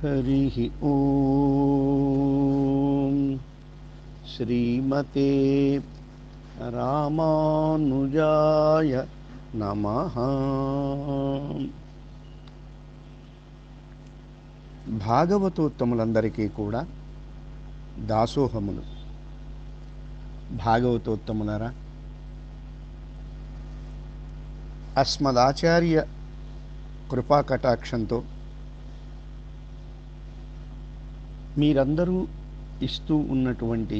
हरिः ॐ श्रीमते రామానుజాయ నమ భాగవతోత్తములందరికీ కూడా దాసోహములు భాగవతోత్తములరా అస్మదాచార్య కృపాకటాక్షంతో మీరందరూ ఇస్తూ ఉన్నటువంటి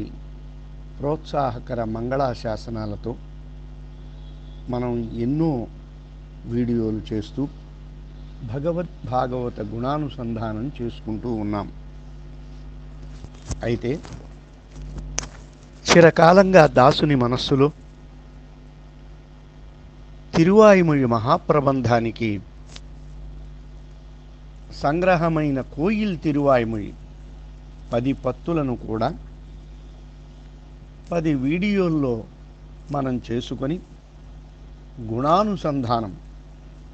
ప్రోత్సాహకర మంగళాశాసనాలతో మనం ఎన్నో వీడియోలు చేస్తూ భగవద్ భాగవత గుణానుసంధానం చేసుకుంటూ ఉన్నాం. అయితే చిరకాలంగా దాసుని మనస్సులో తిరువాయుమొഴി మహాప్రబంధానికి సంగ్రహమైన కోయిల్ తిరువాయుమొഴി పది పత్తులను కూడా పది వీడియోల్లో మనం చేసుకొని గుణానుసంధానం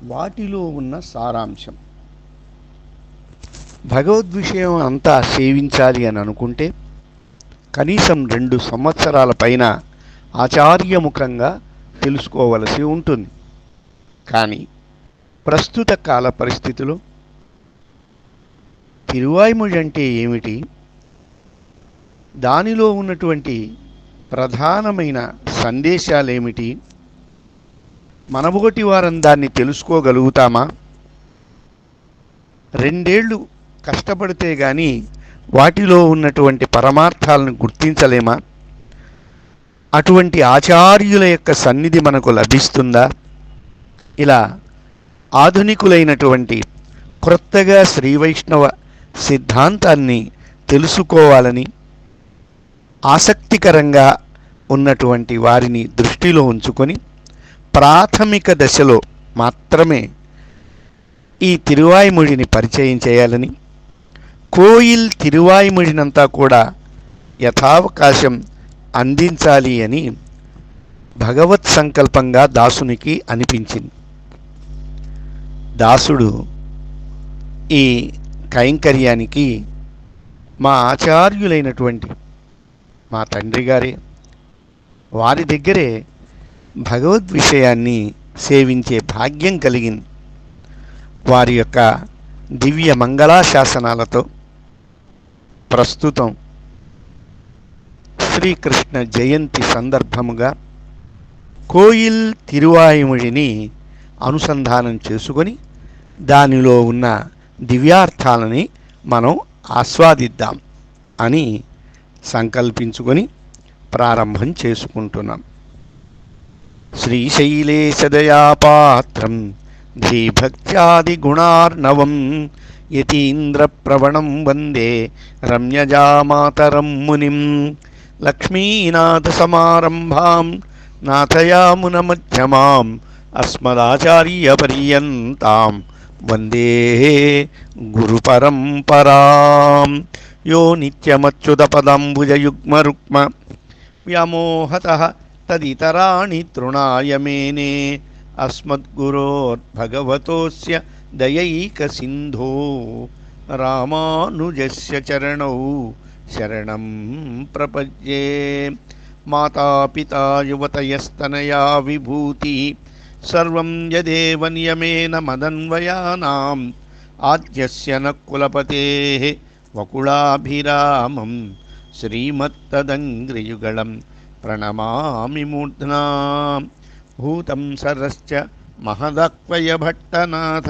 వాటిలో ఉన్న సారాంశం. భగవద్విషయం అంతా సేవించాలి అని అనుకుంటే కనీసం రెండు సంవత్సరాల పైన ఆచార్యముఖంగా తెలుసుకోవలసి ఉంటుంది. కానీ ప్రస్తుత కాల పరిస్థితిలో తిరువాయిమొഴి అంటే ఏమిటి? దానిలో ఉన్నటువంటి ప్రధానమైన సందేశాలేమిటి? మనబోటి వారం దాన్ని తెలుసుకోగలుగుతామా? రెండేళ్ళు కష్టపడితే కానీ వాటిలో ఉన్నటువంటి పరమార్థాలను గుర్తించలేమా? అటువంటి ఆచార్యుల యొక్క సన్నిధి మనకు లభిస్తుందా? ఇలా ఆధునికులైనటువంటి క్రొత్తగా శ్రీ వైష్ణవ సిద్ధాంతాన్ని తెలుసుకోవాలని ఆసక్తికరంగా ఉన్నటువంటి వారిని దృష్టిలో ఉంచుకొని ప్రాథమిక దశలో మాత్రమే ఈ తిరువాయిమొழிని పరిచయం చేయాలని కోయిల్ తిరువాయిమొழிనంతా కూడా యథావకాశం అందించాలి అని భగవత్ సంకల్పంగా దాసునికి అనిపించింది. దాసుడు ఈ కైంకర్యానికి మా ఆచార్యులైనటువంటి మా తండ్రి గారే వారి దగ్గరే భగవద్ విషయాన్ని సేవించే భాగ్యం కలిగింది వారి యొక్క దివ్య మంగళాశాసనాలతో ప్రస్తుతం శ్రీకృష్ణ జయంతి సందర్భముగా కోయిల్ తిరువాయుమొழிని అనుసంధానం చేసుకొని దానిలో ఉన్న దివ్యార్థాలని మనం ఆస్వాదిద్దాం అని సంకల్పించుకొని ప్రారంభం చేసుకుంటున్నాం. శ్రీశైలేశదయాపాత్రం ధీభక్త్యాదిగుణార్ణవం యతీంద్రప్రవణం వందే రమ్యజామాతరం మునిం లక్ష్మీనాథసమారంభాం నాథయామునమధ్యమాం అస్మదాచార్యపర్యంతాం వందే గురుపరంపరాం. यो नित्यमच्युतपदाम्बुजयुग्मरुक्म व्यामोहतः तदितरा तृणा मेने। अस्मद्गुरोर्भगवतोऽस्य से रामानुजस्य चरणौ शरणं प्रपद्ये। मातापिता युवतयस्तनया विभूतिः। सर्वं यदेव नियमेन मदन्वयानाम्। आद्यस्य न कुलपतेः वकुलाभिरामं श्रीमत्तदङ्घ्रियुगलं प्रणमामि मूर्ध्नां भूतं सरश्च महदक्वयभट्टनाथ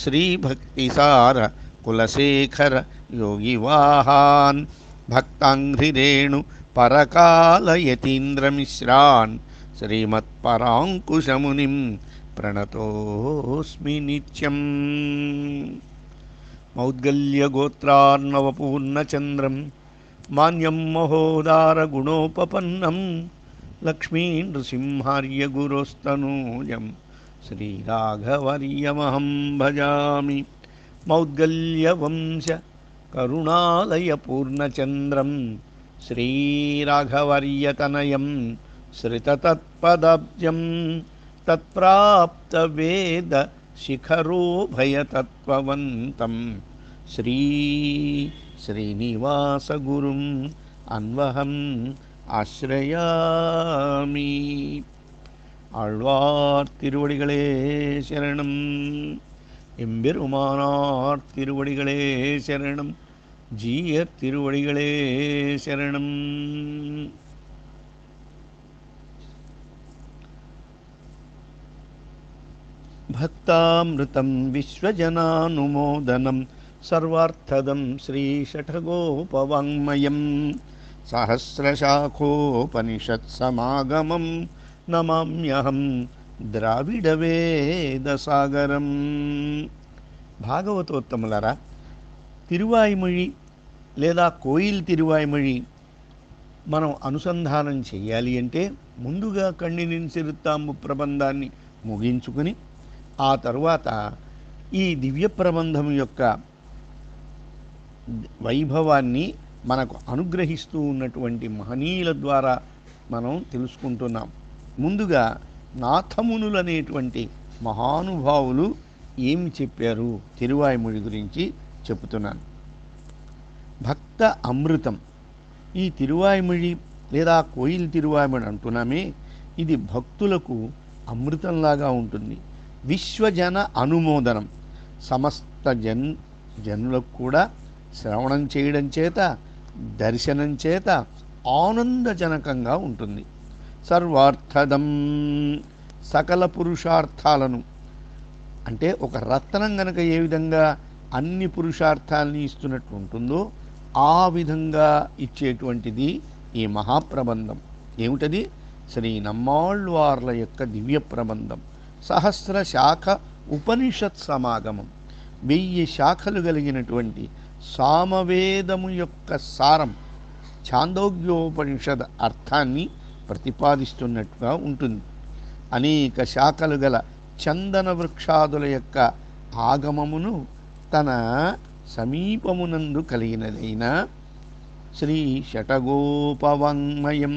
श्रीभक्तिसार कुलशेखर योगिवाहान् भक्ताङ्घ्रिरेणु परकालयतीन्द्रमिश्रान् श्रीमत्पराङ्कुशमुनिं प्रणतोऽस्मि नित्यम् मौद्गल्यगोत्रान्नवपूर्णचन्द्रं मान्यं महोदारगुणोपपन्नं लक्ष्मीनृसिंहार्यगुरोस्तनूजं श्रीराघवर्यमहं भजामि। मौद्गल्यवंश करुणालयपूर्णचन्द्रं श्रीराघवर्यतनयं श्रिततत्पदब्जं तत्प्राप्तवेद शिखरोभयतत्त्ववन्तं श्री श्रीनिवासगुरुम् अन्वहम् ஆசிரயாமி ஆழ்வார் திருவடிகளே சரணம்। எம்பெருமானார் திருவடிகளே சரணம். ஜீயர் திருவடிகளே சரணம். భక్తామృతం విశ్వజనానుమోదనం సర్వార్థదం శ్రీషఠగోపవాङ्मयं సహస్రశాఖోపనిషత్సమాగమం నమామ్యహం ద్రావిడవేదసాగరం. భాగవతోత్తములరా తిరువాయిమొళి లేదా కోయిల్ తిరువాయిమొళి మనం అనుసంధానం చేయాలి అంటే ముందుగా కన్నినిన్ సిరుత్తాంబు ప్రబంధాన్ని ముగించుకుని ఆ తరువాత ఈ దివ్య ప్రబంధం యొక్క వైభవాన్ని మనకు అనుగ్రహిస్తూ ఉన్నటువంటి మహనీయుల ద్వారా మనం తెలుసుకుంటున్నాం. ముందుగా నాథమునులనేటువంటి మహానుభావులు ఏమి చెప్పారు? తిరువాయుముడి గురించి చెబుతున్నాను. భక్త అమృతం. ఈ తిరువాయిముడి లేదా కోయిల్ తిరువాయిముడి అంటున్నామే. ఇది భక్తులకు అమృతంలాగా ఉంటుంది. విశ్వజన అనుమోదనం. సమస్త జన్ జనులకు కూడా శ్రవణం చేయడం చేత దర్శనం చేత ఆనందజనకంగా ఉంటుంది. సర్వార్థదం సకల పురుషార్థాలను. అంటే ఒక రత్నం గనక ఏ విధంగా అన్ని పురుషార్థాలని ఇస్తున్నట్టు ఉంటుందో ఆ విధంగా ఇచ్చేటువంటిది ఈ మహాప్రబంధం. ఏమిటది? శ్రీ నమ్మాళ్ళవార్ల యొక్క దివ్య ప్రబంధం సహస్ర శాఖ ఉపనిషత్ సమాగమం. వెయ్యి శాఖలు కలిగినటువంటి సామవేదము యొక్క సారం ఛాందోగ్యోపనిషద్ అర్థాన్ని ప్రతిపాదిస్తున్నట్టుగా ఉంటుంది. అనేక శాఖలు గల చందన వృక్షాదుల యొక్క ఆగమమును తన సమీపమునందు కలిగినదైన శ్రీ శటగోపవాङ्మయం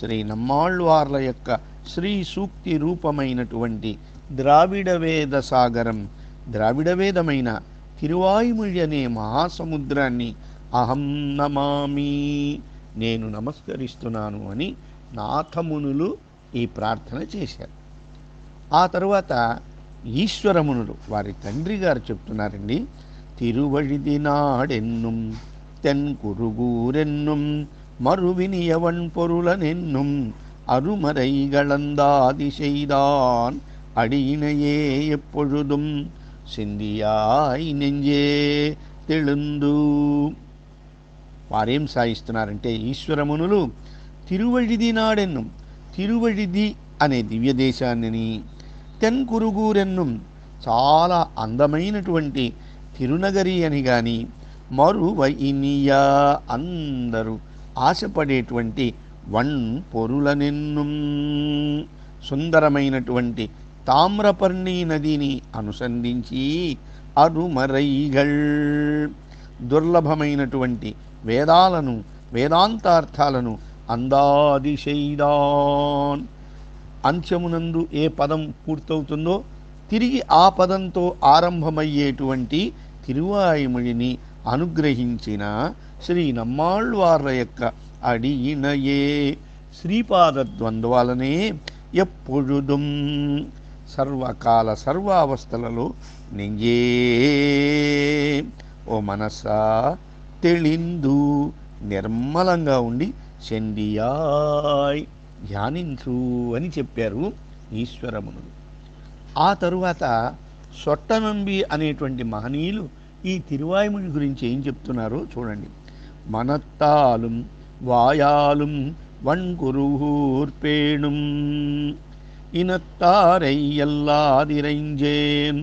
శ్రీ నమ్మాళ్వార్ల యొక్క శ్రీ సూక్తి రూపమైనటువంటి ద్రావిడ వేద సాగరం ద్రావిడ వేదమైన తిరువాయుముడి అనే మహాసముద్రాన్ని అహం నమామి నేను నమస్కరిస్తున్నాను అని నాథమునులు ఈ ప్రార్థన చేశారు. ఆ తరువాత ఈశ్వరమునులు వారి తండ్రి గారు చెప్తున్నారండి తిరువడిది నాడెన్నుం తెన్ కురుగూరెన్నుం మరువినియవన్ పొరులనెన్నుం அருமறைகளந்தாதிசெய்தான் அடியினையே எப்பொழுதும் సింధియాయ్ నెంజే తెళుందు వారేం సాయిస్తున్నారంటే ఈశ్వరమునులు తిరువళిది నాడెన్ను తిరువళిది అనే దివ్య దేశాన్ని తెన్కురుగూరెన్ను చాలా అందమైనటువంటి తిరునగరి అని కానీ మరువైనియా అందరూ ఆశపడేటువంటి వన్ పొరులనెన్ను సుందరమైనటువంటి తామ్రపర్ణి నదిని అనుసంధించి అరుమరైగల్ దుర్లభమైనటువంటి వేదాలను వేదాంతార్థాలను అందాదిశైదాన్. అంత్యమునందు ఏ పదం పూర్తవుతుందో తిరిగి ఆ పదంతో ఆరంభమయ్యేటువంటి తిరువాయిముడిని అనుగ్రహించిన శ్రీ నమ్మాళ్వార్ల యొక్క అడిగినయే. శ్రీపాద ద్వంద్వాలనే ఎప్పుడుదుం సర్వకాల సర్వావస్థలలో నింగే. ఓ మనసా తెలిందు నిర్మలంగా ఉండి చెండియాయ్ ధ్యానించు అని చెప్పారు ఈశ్వరమునుడు. ఆ తరువాత సొట్టనంబి అనేటువంటి మహనీయులు ఈ తిరువాయుముని గురించి ఏం చెప్తున్నారో చూడండి. మనత్తాలు வாயாலும் வன்குருகூர்பேணும் இனத்தாரை எல்லாதிரைஞ்சேன்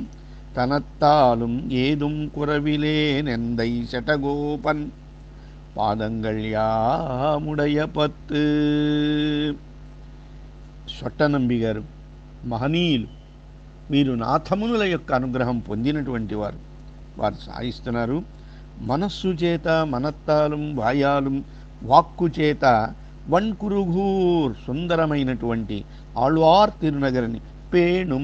தனத்தாலும் ஏதும் குறவிலேன் எந்தை சட்டகோபன் பாதங்கள் யாமுடைய பத்து సొట్టనంబి గారు మహనీయులు మీరు నాథమునుల యొక్క అనుగ్రహం పొందినటువంటి వారు వారు సాయిస్తున్నారు మనస్సు చేత మనత్తాలం వాయాలం వాక్కు చేత వన్కురుగూర్ సుందరమైనటువంటి ఆళ్వార్ తిరునగరిని పేణుం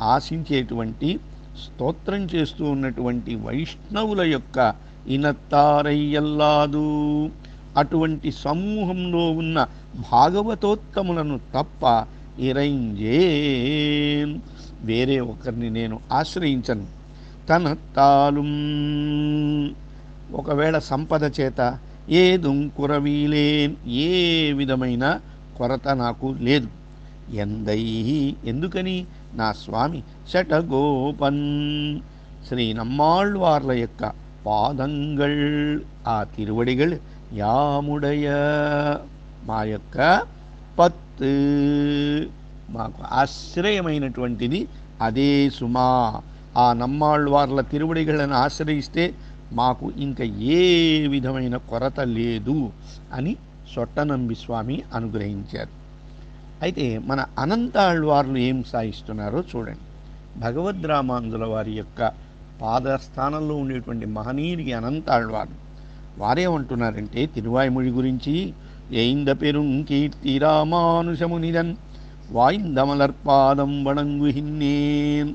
ఆశించేటువంటి స్తోత్రం చేస్తూ ఉన్నటువంటి వైష్ణవుల యొక్క ఇనత్తారయ్యల్లాదు. అటువంటి సమూహంలో ఉన్న భాగవతోత్తములను తప్ప ఇరైంజేన్ వేరే ఒకరిని నేను ఆశ్రయించను. తన తాలు ఒకవేళ సంపద చేత ఏదుం కురవీలేన్ ఏ విధమైన కొరత నాకు లేదు ఎందై ఎందుకని నా స్వామి శటగోపన్ శ్రీ నమ్మాళ్వార్ల యొక్క పాదంగళ్ ఆ తిరువడిగళ్ యాముడయ మా యొక్క పత్తు మాకు ఆశ్రయమైనటువంటిది అదే సుమా ఆ నమ్మాళ్వార్ల తిరువడిగళ్ళను ఆశ్రయిస్తే మాకు ఇంకా ఏ విధమైన కొరత లేదు అని సొట్టనంబి స్వామి అనుగ్రహించారు. అయితే మన అనంతాళ్వార్లు ఏం సాయిస్తున్నారో చూడండి. భగవద్రామాంజుల వారి యొక్క పాదస్థానంలో ఉండేటువంటి మహనీయుడికి అనంతాళ్వార్లు వారేమంటున్నారంటే తిరువాయిముడి గురించి ఎయింద పెరుం కీర్తి రామానుషమునిదన్ వాయిందమలర్పాదం వణంగుహిన్నేన్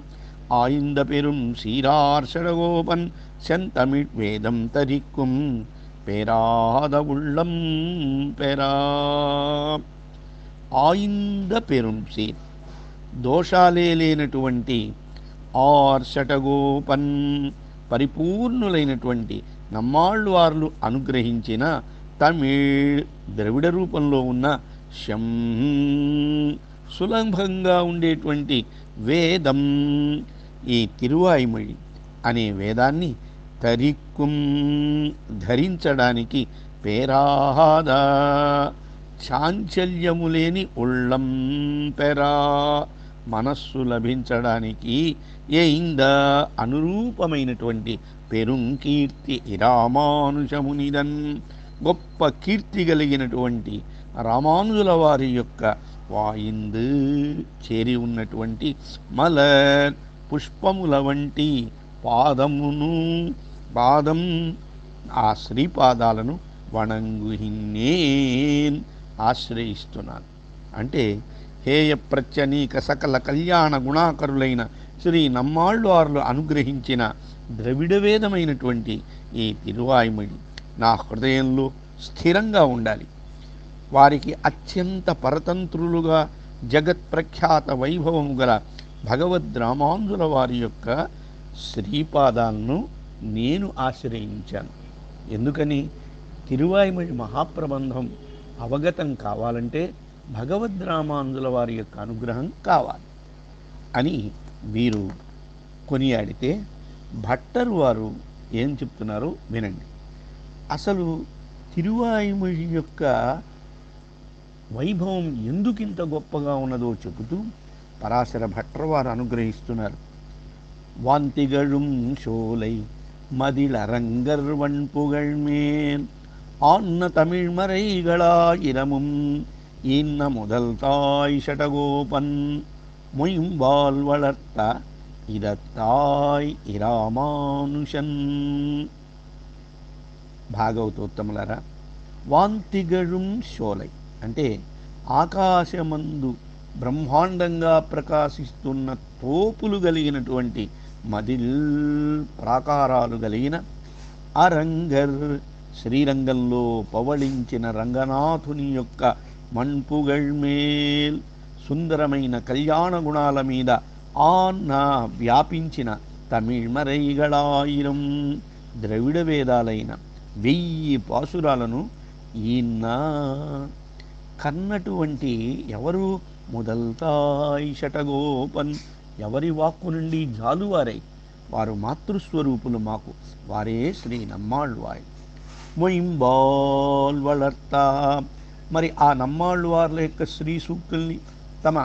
ఆయింద పెరుం శ్రీరార్షడగోపన్ செந்தமிழ்வேதம் தரிக்கும் பெறாத உள்ளம் பெறா ఆయింద పెరుం సీర్ దోషాలే లేనటువంటి ఆర్షటగోపన్ పరిపూర్ణులైనటువంటి నమ్మాళ్ళు వార్లు అనుగ్రహించిన తమిళ్ ద్రవిడ రూపంలో ఉన్న శం సులభంగా ఉండేటువంటి వేదం ఈ తిరువాయిమళి అనే వేదాన్ని తరిక్కుం ధరించడానికి పేరాహాద చాంచల్యము లేని ఉళ్ళం పెరా మనస్సు లభించడానికి ఏంద అనురూపమైనటువంటి పెరుంకీర్తి రామానుజమునిదన్ గొప్ప కీర్తి కలిగినటువంటి రామానుజుల వారి యొక్క వాయిందు చేరి ఉన్నటువంటి మలర్ పుష్పముల వంటి పాదమును పాదం ఆ శ్రీపాదాలను వణంగుహిన్నేన్ ఆశ్రయిస్తున్నాను. అంటే హేయ ప్రత్యనీక సకల కళ్యాణ గుణాకరులైన శ్రీ నమ్మాళ్ళవార్లు అనుగ్రహించిన ద్రవిడవేదమైనటువంటి ఈ తిరువాయిమడి నా హృదయంలో స్థిరంగా ఉండాలి. వారికి అత్యంత పరతంత్రులుగా జగత్ ప్రఖ్యాత వైభవము గల భగవద్ రామాంజుల వారి యొక్క శ్రీపాదాలను నేను ఆశ్రయించాను. ఎందుకని? తిరువాయిమడి మహాప్రబంధం అవగతం కావాలంటే భగవద్ రామానుజుల వారి యొక్క అనుగ్రహం కావాలి అని వీరు కొనియాడితే భట్టరు వారు ఏం చెప్తున్నారో వినండి. అసలు తిరువాయిమడి యొక్క వైభవం ఎందుకింత గొప్పగా ఉన్నదో చెబుతూ పరాశర భట్టర్ వారు అనుగ్రహిస్తున్నారు. வாந்திகழும் சோலை மதிலரங்கர்வன் புகழ்மேல் ஆன்ன தமிழ்மறைகளாயிரமும் இன்ன முதல் தாய் ஷடகோபன் மொயும்பால் வளர்த்த ఇదత్తాయ్ ఇరామానుషన్ భాగవతోత్తములరా వాంతిగళుం శోలై అంటే ఆకాశమందు బ్రహ్మాండంగా ప్రకాశిస్తున్న తోపులు కలిగినటువంటి మదిల్ ప్రాకారాలు కలిగిన అరంగర్ శ్రీరంగంలో పవళించిన రంగనాథుని యొక్క మణ్పుగళ్మేల్ సుందరమైన కళ్యాణ గుణాల మీద ఆన్న వ్యాపించిన తమిళ్మరైగళాయిరం ద్రవిడ వేదాలైన వెయ్యి పాసురాలను ఈయన కన్నటువంటి ఎవరు? ముదల్తాయ్ షటగోపన్ ఎవరి వాక్కు నుండి జాలువారై వారు మాతృస్వరూపులు మాకు. వారే శ్రీ నమ్మాళ్ళవాయ్ మొయింబాల్ వళర్తా మరి ఆ నమ్మాళ్ళవార్ల యొక్క శ్రీ సూక్తుల్ని తమ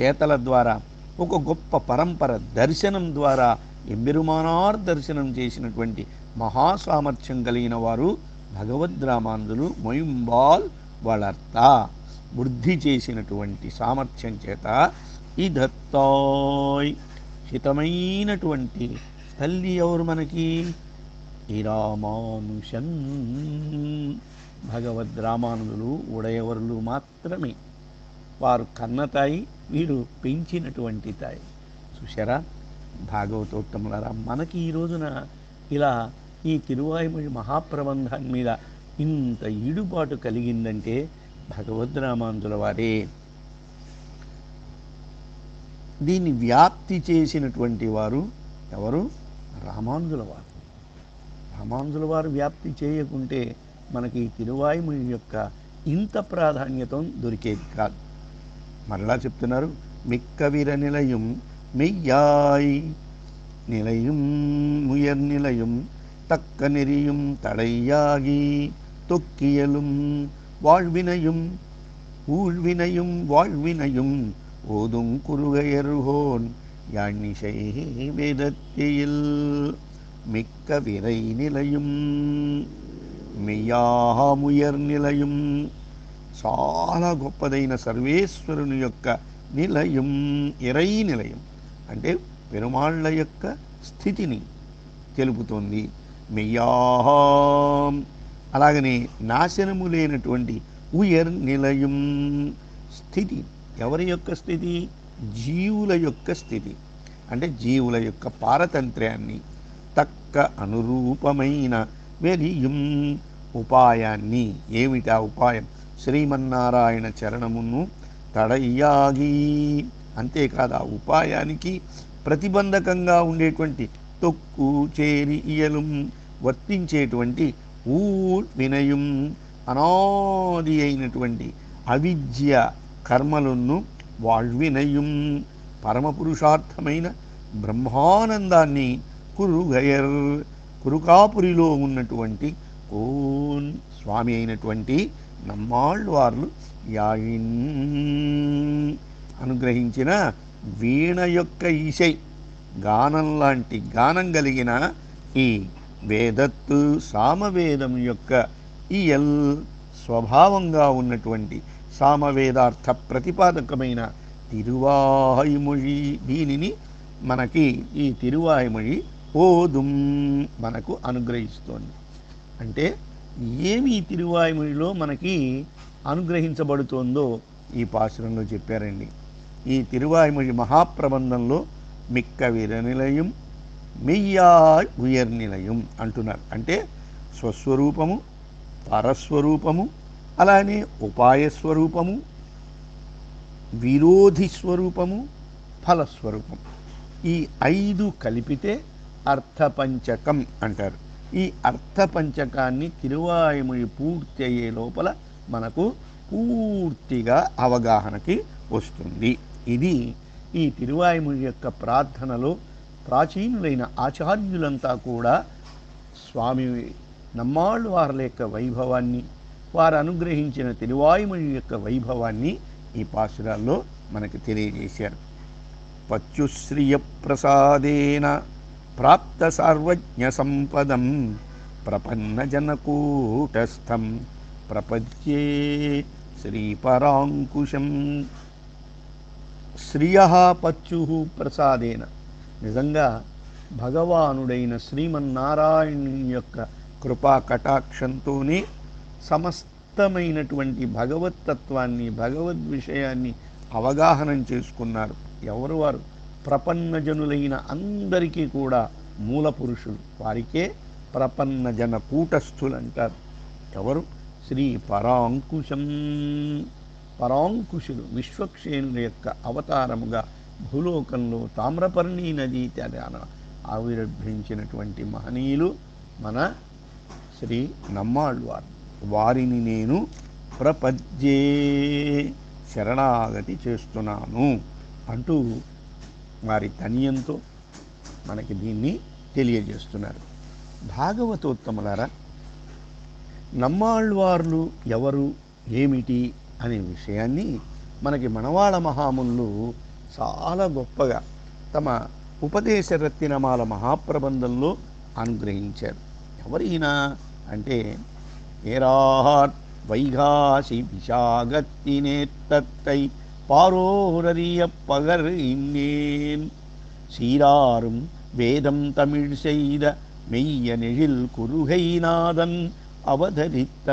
చేతల ద్వారా ఒక గొప్ప పరంపర దర్శనం ద్వారా ఎంబెరుమానార్ దర్శనం చేసినటువంటి మహాసామర్థ్యం కలిగిన వారు భగవద్రామాంధులు మొయింబాల్ వళర్త వృద్ధి చేసినటువంటి సామర్థ్యం చేత ఇదత్తాయ్. హితమైనటువంటి తల్లి ఎవరు మనకి? ఈ రామానుషన్ భగవద్ రామానుజులు ఉడయవరులు మాత్రమే. వారు కన్నతాయి వీరు పెంచినటువంటి తాయి. చూశారా? భాగవతోత్తములారా మనకి ఈ రోజున ఇలా ఈ తిరువాయుమొഴി మహాప్రబంధాన్ని మీద ఇంత ఈడుబాటు కలిగిందంటే భగవద్రామాంతుల వారే. దీన్ని వ్యాప్తి చేసినటువంటి వారు ఎవరు? రామాంజుల వారు రామాంజుల వారు వ్యాప్తి చేయకుంటే మనకి తిరువాయుము యొక్క ఇంత ప్రాధాన్యత దొరికేది కాదు. మరలా చెప్తున్నారు మిక్కవిర నిలయం మెయ్యాయి నిలయం ముయర్ నిలయం తక్క నెరియం తడయ్యాగి తొక్కియలు వాళ్వినయం ఊళ్వినయం వాళ్వినయం ஓதும் குறுகையர்கோன் யாழ்நிசை வேதத்தியில் மிக்க விரை நிலையும் మెయ్యాముయర్ నిలయం చాలా గొప్పదైన సర్వేశ్వరుని యొక్క నిలయం ఎరై నిలయం అంటే పెరుమాళ్ళ యొక్క స్థితిని తెలుపుతోంది మెయ్యాం అలాగనే నాశనము లేనటువంటి ఉయర్ నిలయం స్థితి ఎవరి యొక్క స్థితి? జీవుల యొక్క స్థితి. అంటే జీవుల యొక్క పారతంత్ర్యాన్ని తక్క అనురూపమైన వెలియం ఉపాయాన్ని. ఏమిటా ఉపాయం? శ్రీమన్నారాయణ చరణమును తడయ్యాగి. అంతేకాదు ఆ ఉపాయానికి ప్రతిబంధకంగా ఉండేటువంటి తొక్కు చేరి ఇయలు వర్తించేటువంటి ఊ వినయం అనాది అయినటువంటి అవిద్య కర్మలను వాళ్వినయం పరమపురుషార్థమైన బ్రహ్మానందాన్ని కురుగయర్. కురుకాపురిలో ఉన్నటువంటి కోన్ స్వామి అయినటువంటి నమ్మాళ్ళవార్లు యాయిన్. అనుగ్రహించిన వీణ యొక్క ఈశై గానం లాంటి గానం కలిగిన ఈ వేదత్తు సామవేదం యొక్క ఇయల్ స్వభావంగా ఉన్నటువంటి సామవేదార్థ ప్రతిపాదకమైన తిరువాహిమొళి దీనిని మనకి ఈ తిరువాయిమొഴి ఓదుం మనకు అనుగ్రహిస్తోంది. అంటే ఏమి ఈ మనకి అనుగ్రహించబడుతోందో ఈ పాశ్రంలో చెప్పారండి. ఈ తిరువాయిమొళి మహాప్రబంధంలో మిక్క విరనిలయం మెయ్యా ఉయర్నిలయం అంటున్నారు. అంటే స్వస్వరూపము పరస్వరూపము అలానే ఉపాయ స్వరూపము విరోధి స్వరూపము ఫలస్వరూపం. ఈ ఐదు కలిపితే అర్థపంచకం అంటారు. ఈ అర్థపంచకాన్ని తిరువాయుమొഴి పూర్తి అయ్యే లోపల మనకు పూర్తిగా అవగాహనకి వస్తుంది. ఇది ఈ తిరువాయుమొഴి యొక్క ప్రార్థనలో ప్రాచీనులైన ఆచార్యులంతా కూడా స్వామి నమ్మాళ్ళు వారి యొక్క వైభవాన్ని వారు అనుగ్రహించిన తిరువాయుమొഴి యొక్క వైభవాన్ని ఈ పాసురాల్లో మనకు తెలియజేశారు. పచ్చుశ్రియ ప్రసాదేన ప్రాప్త సార్వజ్ఞ సంపదం ప్రపన్న జనకూటస్థం ప్రపద్యే శ్రీపరాంకుశం. శ్రియ పచ్చు ప్రసాదేన. నిజంగా భగవానుడైన శ్రీమన్నారాయణుని యొక్క కృపా కటాక్షంతోనే సమస్తమైనటువంటి భగవత్తత్వాన్ని భగవద్ విషయాన్ని అవగాహనం చేసుకున్నారు. ఎవరు వారు? ప్రపన్నజనులైన అందరికీ కూడా మూల పురుషులు. వారికే ప్రపన్నజన కూటస్థులు అంటారు ఎవరు? శ్రీ పరాంకుశం. పరాంకుశుడు విశ్వక్షేణుల యొక్క అవతారముగా భూలోకంలో తామ్రపర్ణి నదీ తెరాన ఆవిర్భించినటువంటి మహనీయులు మన శ్రీ నమ్మాళ్ళవారు. వారిని నేను ప్రపద్యే శరణాగతి చేస్తున్నాను అంటూ వారి తనియంతో మనకి దీన్ని తెలియజేస్తున్నారు. భాగవతోత్తములారా నమ్మాళ్ళవార్లు ఎవరు ఏమిటి అనే విషయాన్ని మనకి మనవాళ మహాములు చాలా గొప్పగా తమ ఉపదేశ రత్తినమాల మహాప్రబంధంలో అనుగ్రహించారు. ఎవరైనా అంటే ஏராட் வைகாசி விஷாகத்தினேத்தத்தை பாரோரறிய பகர் இங்கேன் சீராரும் வேதம் தமிழ் செய்த மெய்ய நெழில் குருகைநாதன் అవధరిత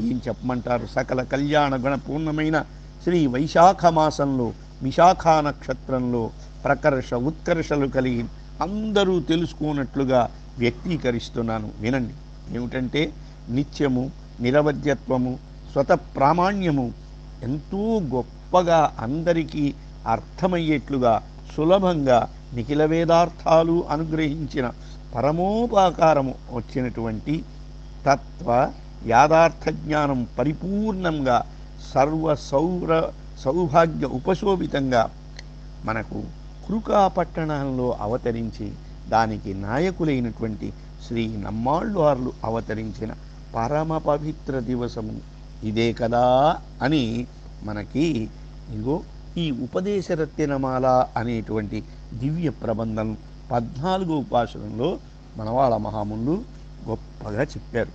ఏం చెప్పమంటారు సకల కళ్యాణ గుణపూర్ణమైన శ్రీ వైశాఖ మాసంలో విశాఖ నక్షత్రంలో ప్రకర్ష ఉత్కర్షలు కలిగి అందరూ తెలుసుకున్నట్లుగా వ్యక్తీకరిస్తున్నాను వినండి ఏమిటంటే నిత్యము నిరవధ్యత్వము స్వత ప్రామాణ్యము ఎంతో గొప్పగా అందరికీ అర్థమయ్యేట్లుగా సులభంగా నిఖిల వేదార్థాలు అనుగ్రహించిన పరమోపాకారము వచ్చినటువంటి తత్వ యాదార్థ జ్ఞానం పరిపూర్ణంగా సర్వ సౌర సౌభాగ్య ఉపశోభితంగా మనకు కృకా పట్టణంలో అవతరించి దానికి నాయకులైనటువంటి శ్రీ నమ్మాళ్ళవార్లు అవతరించిన పరమ పవిత్ర దివసము. ఇదే కదా అని మనకి ఇగో ఈ ఉపదేశరత్నమాల అనేటువంటి దివ్య ప్రబంధం పద్నాలుగు ఉపాసనంలో మనవాళ మహాములు గొప్పగా చెప్పారు.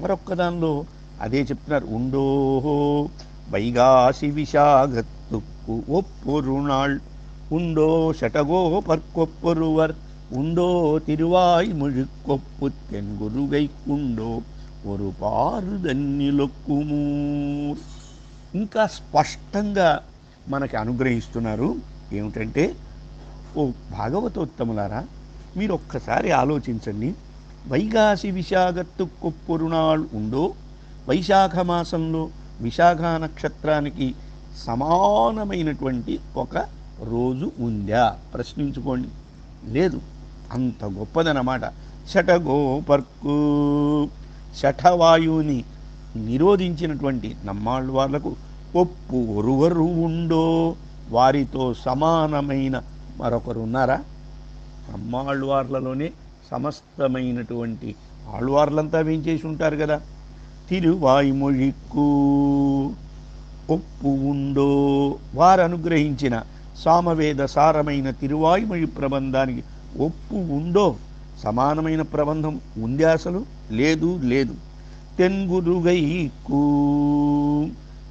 మరొక్క దానిలో అదే చెప్తున్నారు ఉండోహో వైగాసి విశాగత్తుక్కు ఒప్పొరుణాళ్ ఉండో షటగో పర్కొప్పొరువర్ உண்டோ திருவாய் முழுக்கொப்பு தென் குருகைக்குண்டோ ஒரு పారుదన్నిలొక్కుమూర్ ఇంకా స్పష్టంగా మనకి అనుగ్రహిస్తున్నారు. ఏమిటంటే ఓ భాగవతోత్తములారా మీరు ఒక్కసారి ఆలోచించండి. వైగాసి విశాఖత్తు కొప్పురునాళ్ ఉండో వైశాఖ మాసంలో విశాఖ నక్షత్రానికి సమానమైనటువంటి ఒక రోజు ఉందా? ప్రశ్నించుకోండి. లేదు. అంత గొప్పదనమాట శటగోపర్కు శఠవాయువుని నిరోధించినటువంటి నమ్మాళ్ళు ఒప్పు ఒరువరు ఉండో. వారితో సమానమైన మరొకరు ఉన్నారా? నమ్మాళ్ళవార్లలోనే సమస్తమైనటువంటి ఆళ్వార్లంతా వేయించేసి ఉంటారు కదా? తిరువాయిమొழிక్కు ఒప్పు ఉండో. వారు అనుగ్రహించిన సామవేద సారమైన తిరువాయుమొళి ప్రబంధానికి ఒప్పు ఉండో సమానమైన ప్రబంధం ఉంది అసలు? లేదు లేదు. తెన్గురుగైకు.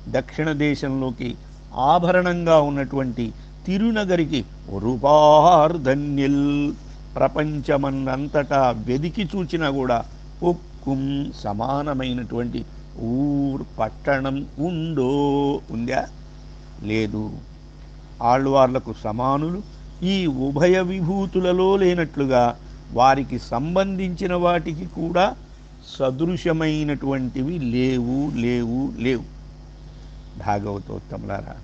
దక్షిణ దేశంలోకి ఆభరణంగా ఉన్నటువంటి తిరునగరికి రూపార్ధన్యల్. ప్రపంచమన్నంతటా వెదికి చూచినా కూడా ఒక్కుం సమానమైనటువంటి ఊర్ పట్టణం ఉందో ఉందా? లేదు. ఆళ్ళవార్లకు సమానులు ఈ ఉభయ విభూతులలో లేనట్లుగా వారికి సంబంధించిన వాటికి కూడా సదృశమైనటువంటివి లేవు లేవు లేవు. భాగవతోత్తములారా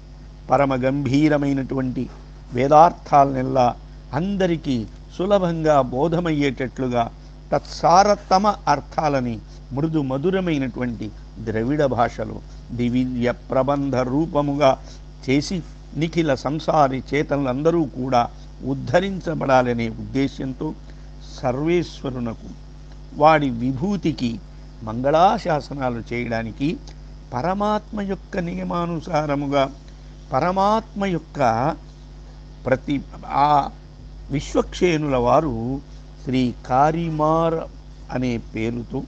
పరమ గంభీరమైనటువంటి వేదార్థాలనెల్లా అందరికీ సులభంగా బోధమయ్యేటట్లుగా తత్సారతమ అర్థాలని మృదు మధురమైనటువంటి ద్రవిడ భాషలో దివ్య ప్రబంధ రూపముగా చేసి నిఖిల సంసారి చేతనులందరూ కూడా ఉద్ధరించబడాలనే ఉద్దేశ్యంతో సర్వేశ్వరునకు వాడి విభూతికి మంగళాశాసనాలు చేయడానికి పరమాత్మ యొక్క నియమానుసారముగా పరమాత్మ యొక్క ప్రతి ఆ విశ్వక్షేణుల వారు శ్రీ కారిమార్ అనే పేరుతో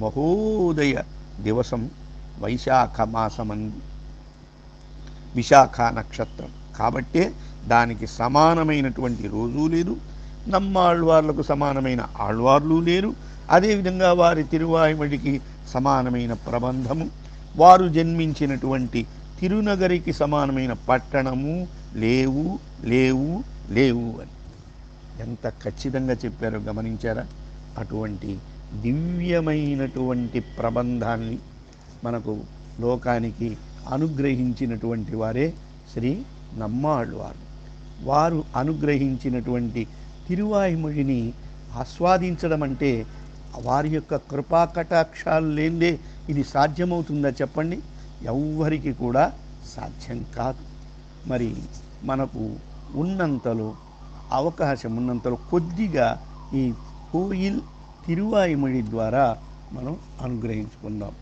మహోదయ దివసం వైశాఖ మాసమందు విశాఖ నక్షత్రం. కాబట్టే దానికి సమానమైనటువంటి రోజు లేదు నమ్మాళ్వార్లకు సమానమైన ఆళ్వార్లు లేరు. అదేవిధంగా వారి తిరువాయిమడికి సమానమైన ప్రబంధము వారు జన్మించినటువంటి తిరునగరికి సమానమైన పట్టణము లేవు లేవు లేవు అని. ఎంత ఖచ్చితంగా చెప్పారో గమనించారా? అటువంటి దివ్యమైనటువంటి ప్రబంధాన్ని మనకు లోకానికి అనుగ్రహించినటువంటి వారే శ్రీ నమ్మాళ్ళవారు వారు. అనుగ్రహించినటువంటి తిరువాయిమొழிని ఆస్వాదించడం అంటే వారి యొక్క కృపా కటాక్షాలు లేదే ఇది సాధ్యమవుతుందా చెప్పండి? ఎవ్వరికి కూడా సాధ్యం కాదు. మరి మనకు ఉన్నంతలో అవకాశం ఉన్నంతలో కొద్దిగా ఈ కోయిల్ తిరువాయిమొഴి ద్వారా మనం అనుగ్రహించుకుందాం.